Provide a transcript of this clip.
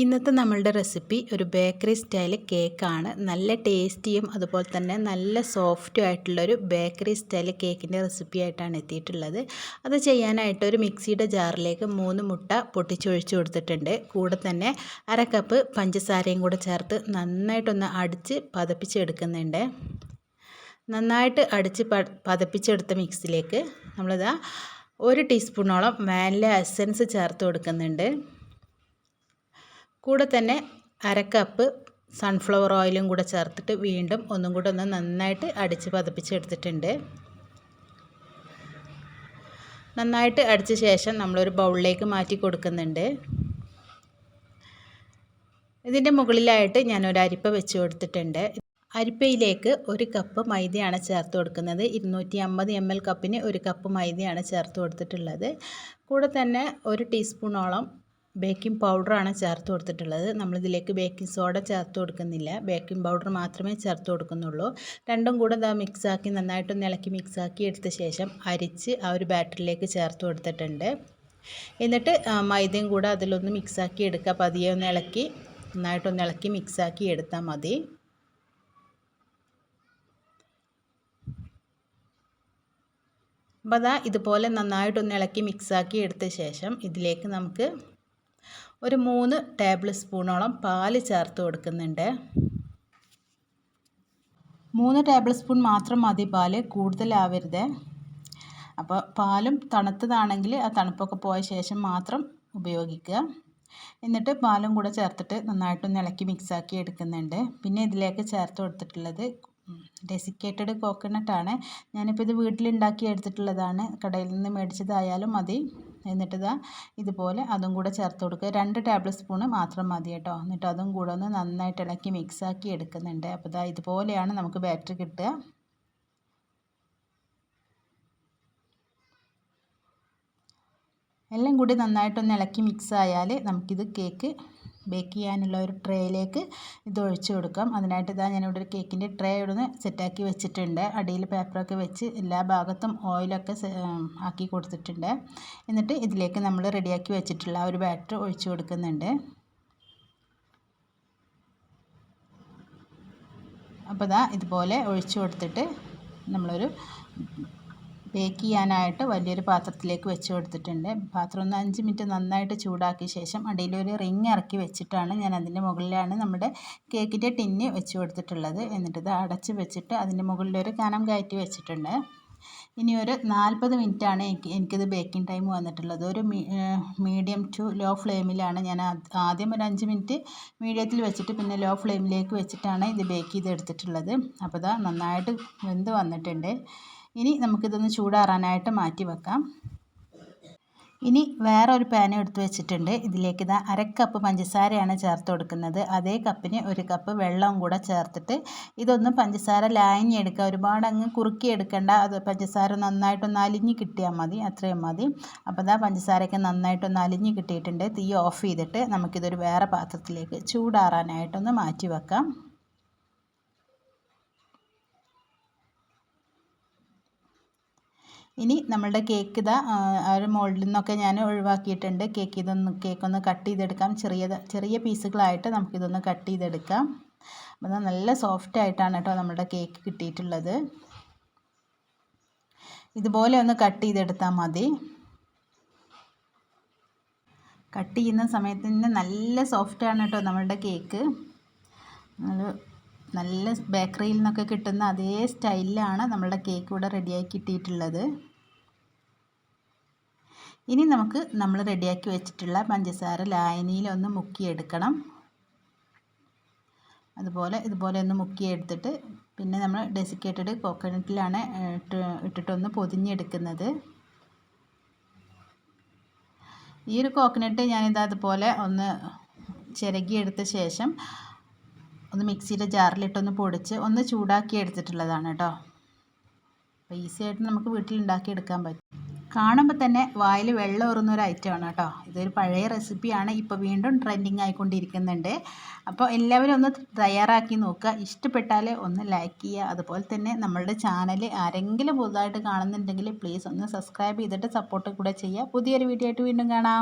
ഇന്നത്തെ നമ്മളുടെ റെസിപ്പി ഒരു ബേക്കറി സ്റ്റൈൽ കേക്കാണ്. നല്ല ടേസ്റ്റിയും അതുപോലെ തന്നെ നല്ല സോഫ്റ്റും ആയിട്ടുള്ളൊരു ബേക്കറി സ്റ്റൈൽ കേക്കിന്റെ റെസിപ്പി ആയിട്ടാണ് എത്തിയിട്ടുള്ളത്. അത് ചെയ്യാനായിട്ട് ഒരു മിക്സിയുടെ ജാറിലേക്ക് മൂന്ന് മുട്ട പൊട്ടിച്ചൊഴിച്ച് കൊടുത്തിട്ടുണ്ട്. കൂടെ തന്നെ അര കപ്പ് പഞ്ചസാരയും കൂടെ ചേർത്ത് നന്നായിട്ടൊന്ന് അടിച്ച് പതപ്പിച്ചെടുക്കുന്നുണ്ട്. നന്നായിട്ട് അടിച്ച് പതപ്പിച്ചെടുത്ത മിക്സിലേക്ക് നമ്മളിതാ ഒരു ടീസ്പൂണോളം വാനില എസൻസ് ചേർത്ത് കൊടുക്കുന്നുണ്ട്. കൂടെ തന്നെ അര കപ്പ് സൺഫ്ലവർ ഓയിലും കൂടെ ചേർത്തിട്ട് വീണ്ടും ഒന്നും കൂടെ ഒന്ന് നന്നായിട്ട് അടിച്ച് പതപ്പിച്ചെടുത്തിട്ടുണ്ട് നന്നായിട്ട് അടിച്ച ശേഷം നമ്മളൊരു ബൗളിലേക്ക് മാറ്റി കൊടുക്കുന്നുണ്ട്. ഇതിന്റെ മുകളിലായിട്ട് ഞാനൊരു അരിപ്പ വെച്ച് കൊടുത്തിട്ടുണ്ട്. അരിപ്പയിലേക്ക് ഒരു കപ്പ് മൈദയാണ് ചേർത്ത് കൊടുക്കുന്നത്. ഇരുന്നൂറ്റി അമ്പത് എം എൽ കപ്പിന് ഒരു കപ്പ് മൈദയാണ് ചേർത്ത് കൊടുത്തിട്ടുള്ളത്. കൂടെ തന്നെ ഒരു ടീസ്പൂണോളം ബേക്കിംഗ് പൗഡറാണ് ചേർത്ത് കൊടുത്തിട്ടുള്ളത്. നമ്മളിതിലേക്ക് ബേക്കിംഗ് സോഡ ചേർത്ത് കൊടുക്കുന്നില്ല. ബേക്കിംഗ് പൗഡർ മാത്രമേ ചേർത്ത് കൊടുക്കുന്നുള്ളൂ. രണ്ടും കൂടെ ഇതാ മിക്സാക്കി നന്നായിട്ടൊന്ന് ഇളക്കി മിക്സാക്കി എടുത്ത ശേഷം അരിച്ച് ആ ഒരു ബാറ്ററിലേക്ക് ചേർത്ത് കൊടുത്തിട്ടുണ്ട്. എന്നിട്ട് മൈദയും കൂടെ അതിലൊന്ന് മിക്സാക്കി എടുക്കുക. പതിയെ ഒന്ന് ഇളക്കി നന്നായിട്ടൊന്ന് ഇളക്കി മിക്സാക്കി എടുത്താൽ മതി. അപ്പോൾ അതാ ഇതുപോലെ നന്നായിട്ടൊന്ന് ഇളക്കി മിക്സാക്കി എടുത്ത ശേഷം ഇതിലേക്ക് നമുക്ക് ഒരു മൂന്ന് ടേബിൾ സ്പൂണോളം പാൽ ചേർത്ത് കൊടുക്കുന്നുണ്ട്. മൂന്ന് ടേബിൾ സ്പൂൺ മാത്രം മതി പാൽ കൂടുതലാവരുത്. അപ്പോൾ പാലും തണുത്തതാണെങ്കിൽ ആ തണുപ്പൊക്കെ പോയ ശേഷം മാത്രം ഉപയോഗിക്കുക. എന്നിട്ട് പാലും കൂടെ ചേർത്തിട്ട് നന്നായിട്ടൊന്ന് ഇളക്കി മിക്സാക്കി എടുക്കുന്നുണ്ട്. പിന്നെ ഇതിലേക്ക് ചേർത്ത് കൊടുത്തിട്ടുള്ളത് ഡെസിക്കേറ്റഡ് കോക്കനട്ടാണ് ഞാനിപ്പോൾ ഇത് വീട്ടിലുണ്ടാക്കി എടുത്തിട്ടുള്ളതാണ്. കടയിൽ നിന്ന് മേടിച്ചതായാലും മതി. എന്നിട്ട് ഇതാ ഇതുപോലെ അതും കൂടെ ചേർത്ത് കൊടുക്കുക. രണ്ട് ടേബിൾ സ്പൂണ് മാത്രം മതി കേട്ടോ. എന്നിട്ട് അതും കൂടെ ഒന്ന് നന്നായിട്ട് ഇളക്കി മിക്സാക്കി എടുക്കുന്നുണ്ട്. അപ്പോൾ ഇതാ ഇതുപോലെയാണ് നമുക്ക് ബാറ്റർ കിട്ടുക. എല്ലാം കൂടി നന്നായിട്ടൊന്ന് ഇളക്കി മിക്സ് ആയാൽ നമുക്കിത് കേക്ക് ബേക്ക് ചെയ്യാനുള്ള ഒരു ട്രേയിലേക്ക് ഇത് ഒഴിച്ചു കൊടുക്കാം. അതിനായിട്ട് ഇതാ ഞാനിവിടെ ഒരു കേക്കിന്റെ ട്രേ ഇവിടുന്ന് സെറ്റാക്കി വെച്ചിട്ടുണ്ട്. അടിയിൽ പേപ്പറൊക്കെ വെച്ച് എല്ലാ ഭാഗത്തും ഓയിലൊക്കെ ആക്കി കൊടുത്തിട്ടുണ്ട്. എന്നിട്ട് ഇതിലേക്ക് നമ്മൾ റെഡിയാക്കി വെച്ചിട്ടുള്ള ആ ഒരു ബാറ്റർ ഒഴിച്ചു കൊടുക്കുന്നുണ്ട്. അപ്പോൾ ഇതാ ഇതുപോലെ ഒഴിച്ചു കൊടുത്തിട്ട് നമ്മളൊരു ബേക്ക് ചെയ്യാനായിട്ട് വലിയൊരു പാത്രത്തിലേക്ക് വെച്ച് കൊടുത്തിട്ടുണ്ട്. പാത്രം ഒന്ന് അഞ്ച് മിനിറ്റ് നന്നായിട്ട് ചൂടാക്കിയ ശേഷം അടിയിലൊരു റിങ് ഇറക്കി വെച്ചിട്ടാണ് ഞാൻ അതിന്റെ മുകളിലാണ് നമ്മുടെ കേക്കിന്റെ ടിന്ന് വെച്ച് കൊടുത്തിട്ടുള്ളത്. എന്നിട്ടത് അടച്ച് വെച്ചിട്ട് അതിന്റെ മുകളിലൊരു കനം കയറ്റി വെച്ചിട്ടുണ്ട്. ഇനി ഒരു നാൽപ്പത് മിനിറ്റാണ് എനിക്ക് എനിക്കിത് ബേക്കിംഗ് ടൈം വന്നിട്ടുള്ളത്. ഒരു മീഡിയം ടു ലോ ഫ്ലെയിമിലാണ് ഞാൻ ആദ്യം ഒരു അഞ്ച് മിനിറ്റ് മീഡിയത്തിൽ വെച്ചിട്ട് പിന്നെ ലോ ഫ്ലെയിമിലേക്ക് വെച്ചിട്ടാണ് ഇത് ബേക്ക് ചെയ്തെടുത്തിട്ടുള്ളത്. അപ്പോൾ ഇതാ നന്നായിട്ട് വെന്ത് വന്നിട്ടുണ്ട്. ഇനി നമുക്കിതൊന്ന് ചൂടാറാനായിട്ട് മാറ്റി വെക്കാം. ഇനി വേറെ ഒരു പാൻ എടുത്തു വെച്ചിട്ടുണ്ട്. ഇതിലേക്ക് ഇതാ അര കപ്പ് പഞ്ചസാരയാണ് ചേർത്ത് കൊടുക്കുന്നത്. അതേ കപ്പിന് ഒരു കപ്പ് വെള്ളവും കൂടെ ചേർത്തിട്ട് ഇതൊന്ന് പഞ്ചസാര ലായഞ്ഞെടുക്കുക. ഒരുപാട് അങ്ങ് കുറുക്കി എടുക്കേണ്ട അത് പഞ്ചസാര നന്നായിട്ടൊന്ന് അലിഞ്ഞ് കിട്ടിയാൽ മതി. അത്രയും മതി. അപ്പോൾ ഇതാ പഞ്ചസാരയൊക്കെ നന്നായിട്ടൊന്ന് അലിഞ്ഞ് കിട്ടിയിട്ടുണ്ട്. തീ ഓഫ് ചെയ്തിട്ട് നമുക്കിതൊരു വേറെ പാത്രത്തിലേക്ക് ചൂടാറാനായിട്ടൊന്ന് മാറ്റി വെക്കാം. ഇനി നമ്മളുടെ കേക്ക് ഇതാ ആ ഒരു മോൾഡിൽ നിന്നൊക്കെ ഞാൻ ഒഴിവാക്കിയിട്ടുണ്ട്. കേക്ക് ഇതൊന്ന് കേക്കൊന്ന് കട്ട് ചെയ്തെടുക്കാം. ചെറിയ ചെറിയ പീസുകളായിട്ട് നമുക്കിതൊന്ന് കട്ട് ചെയ്തെടുക്കാം. അപ്പോൾ നല്ല സോഫ്റ്റ് ആയിട്ടാണ് കേട്ടോ നമ്മുടെ കേക്ക് കിട്ടിയിട്ടുള്ളത്. ഇതുപോലെ ഒന്ന് കട്ട് ചെയ്തെടുത്താൽ മതി. കട്ട് ചെയ്യുന്ന സമയത്ത് തന്നെ നല്ല സോഫ്റ്റാണ് കേട്ടോ നമ്മളുടെ കേക്ക് നല്ല ബേക്കറിയിൽ നിന്നൊക്കെ കിട്ടുന്ന അതേ സ്റ്റൈലിലാണ് നമ്മളുടെ കേക്ക് ഇവിടെ റെഡിയാക്കി കിട്ടിയിട്ടുള്ളത്. ഇനി നമുക്ക് നമ്മൾ റെഡിയാക്കി വെച്ചിട്ടുള്ള പഞ്ചസാര ലായനിയിലൊന്ന് മുക്കിയെടുക്കണം. അതുപോലെ ഇതുപോലെ ഒന്ന് മുക്കിയെടുത്തിട്ട് പിന്നെ നമ്മൾ ഡെസിക്കേറ്റഡ് കോക്കനട്ടിലാണ് ഇട്ട് ഇട്ടിട്ടൊന്ന് പൊതിഞ്ഞെടുക്കുന്നത്. ഈ ഒരു കോക്കനട്ട് ഞാനിത് അതുപോലെ ഒന്ന് ചിരകിയെടുത്ത ശേഷം ഒന്ന് മിക്സിയുടെ ജാറിലിട്ടൊന്ന് പൊടിച്ച് ഒന്ന് ചൂടാക്കി എടുത്തിട്ടുള്ളതാണ് കേട്ടോ. അപ്പോൾ ഈസി ആയിട്ട് നമുക്ക് വീട്ടിൽ ഉണ്ടാക്കി എടുക്കാൻ പറ്റും. കാണുമ്പോൾ തന്നെ വായിൽ വെള്ളം ഊറുന്ന ഒരു ഐറ്റമാണ് കേട്ടോ. ഇതൊരു പഴയ റെസിപ്പിയാണ് ഇപ്പോൾ വീണ്ടും ട്രെൻഡിങ് ആയിക്കൊണ്ടിരിക്കുന്നുണ്ട്. അപ്പോൾ എല്ലാവരും ഒന്ന് തയ്യാറാക്കി നോക്കുക. ഇഷ്ടപ്പെട്ടാൽ ഒന്ന് ലൈക്ക് ചെയ്യുക. അതുപോലെ തന്നെ നമ്മളുടെ ചാനൽ ആരെങ്കിലും പുതുതായിട്ട് കാണുന്നുണ്ടെങ്കിൽ പ്ലീസ് ഒന്ന് സബ്സ്ക്രൈബ് ചെയ്തിട്ട് സപ്പോർട്ട് കൂടെ ചെയ്യുക. പുതിയൊരു വീഡിയോ ആയിട്ട് വീണ്ടും കാണാം.